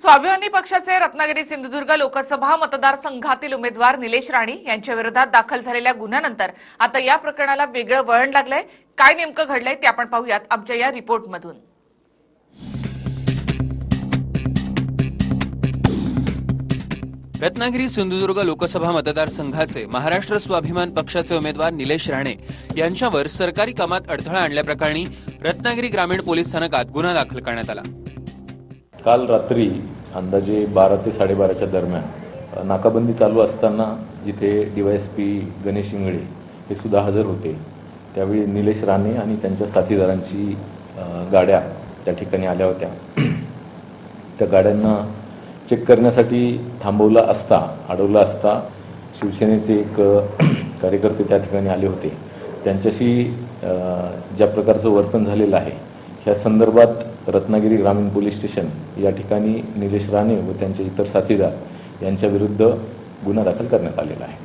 स्वाभिमानी पक्षाचे रत्नागिरी सिंधुदुर्ग लोकसभा मतदारसंघातील उमेदवार निलेश राणे यांच्या विरोधात दाखल झालेल्या गुन्ह्यानंतर आता या प्रकरणाला वेगळं वळण लागलंय. काय नेमकं घडलंय ते आपण पाहूयात आमच्या या रिपोर्टमधून. रत्नागिरी सिंधुदुर्ग लोकसभा मतदारसंघाचे महाराष्ट्र स्वाभिमान पक्षाचे उमेदवार निलेश राणे यांच्यावर सरकारी कामात अडथळा आणल्याप्रकरणी रत्नागिरी ग्रामीण पोलीस स्थानकात गुन्हा दाखल करण्यात आला. काल रात्री अंदाजे बारा ते साडेबाराच्या दरम्यान नाकाबंदी चालू असताना जिथे डीवायएसपी गणेश इंगळे हे सुद्धा हजर होते त्यावेळी निलेश राणे आणि त्यांच्या साथीदारांची गाड्या त्या ठिकाणी आल्या होत्या. त्या गाड्यांना चेक करण्यासाठी थांबवला असता अडवला असता शिवसेनेचे एक कार्यकर्ते त्या ठिकाणी आले होते. त्यांच्याशी ज्या प्रकारचं वर्तन झालेलं आहे ह्या संदर्भात रत्नागिरी ग्रामीण पोलीस स्टेशन या ठिकाणी निलेश राणे व त्यांचे इतर साथीदार यांच्या विरुद्ध गुन्हा दाखल करण्यात आलेला आहे.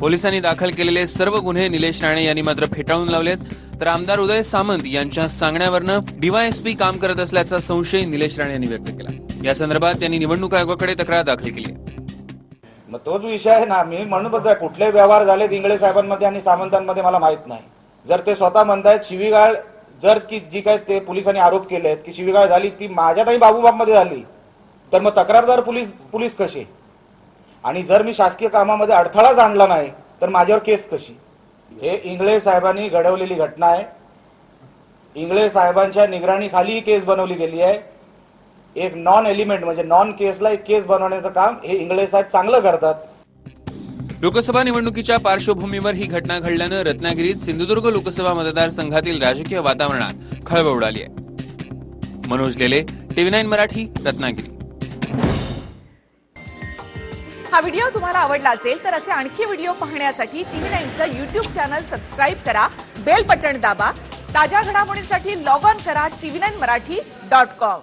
पोलिसांनी दाखल केलेले सर्व गुन्हे निलेश राणे यांनी मात्र फेटाळून लावलेत. तर आमदार उदय सामंत यांच्या सांगण्यावरनं डीवायएसपी काम करत असल्याचा संशय निलेश राणे यांनी व्यक्त केला. या संदर्भात त्यांनी निवडणूक आयोगाकडे तक्रार दाखल केली आहे. मग तोच विषय आहे ना. मी म्हणून बोलतोय कुठले व्यवहार झाले इंगळे साहेबांमध्ये आणि सामंतांमध्ये मला माहीत नाही. जर ते स्वतः म्हणतायत शिवीगाळ जर की जी काय ते पोलिसांनी आरोप केले आहेत की शिवीगाळ झाली ती माझ्यात आणि बाबूबाबमध्ये झाली तर मग तक्रारदार पोलीस पोलीस कसे? आणि जर मी शासकीय कामामध्ये अडथळाच आणला नाही तर माझ्यावर केस कशी? हे इंगळे साहेबांनी घडवलेली घटना आहे. इंगळे साहेबांच्या निगराणीखाली ही केस बनवली गेली आहे. एक नॉन एलिमेंट म्हणजे नॉन केसला एक केस बनवण्याचं काम हे इंगळे साहेब चांगलं करतात. लोकसभा निवडणुकीच्या पार्श्वभूमीवर ही घटना घडल्यानं रत्नागिरीत सिंधुदुर्ग लोकसभा मतदारसंघातील राजकीय वातावरणात खळबळ उडाली आहे. Manoj Lele TV nine Marathi Ratnagiri. हा व्हिडिओ तुम्हाला आवडला असेल तर असे आणखी व्हिडिओ पाहण्यासाठी टीव्ही नाईनचं युट्यूब चॅनल सबस्क्राईब करा बेल बटन दाबा ताज्या घडामोडींसाठी लॉग ऑन करा TV nine Marathi dot com.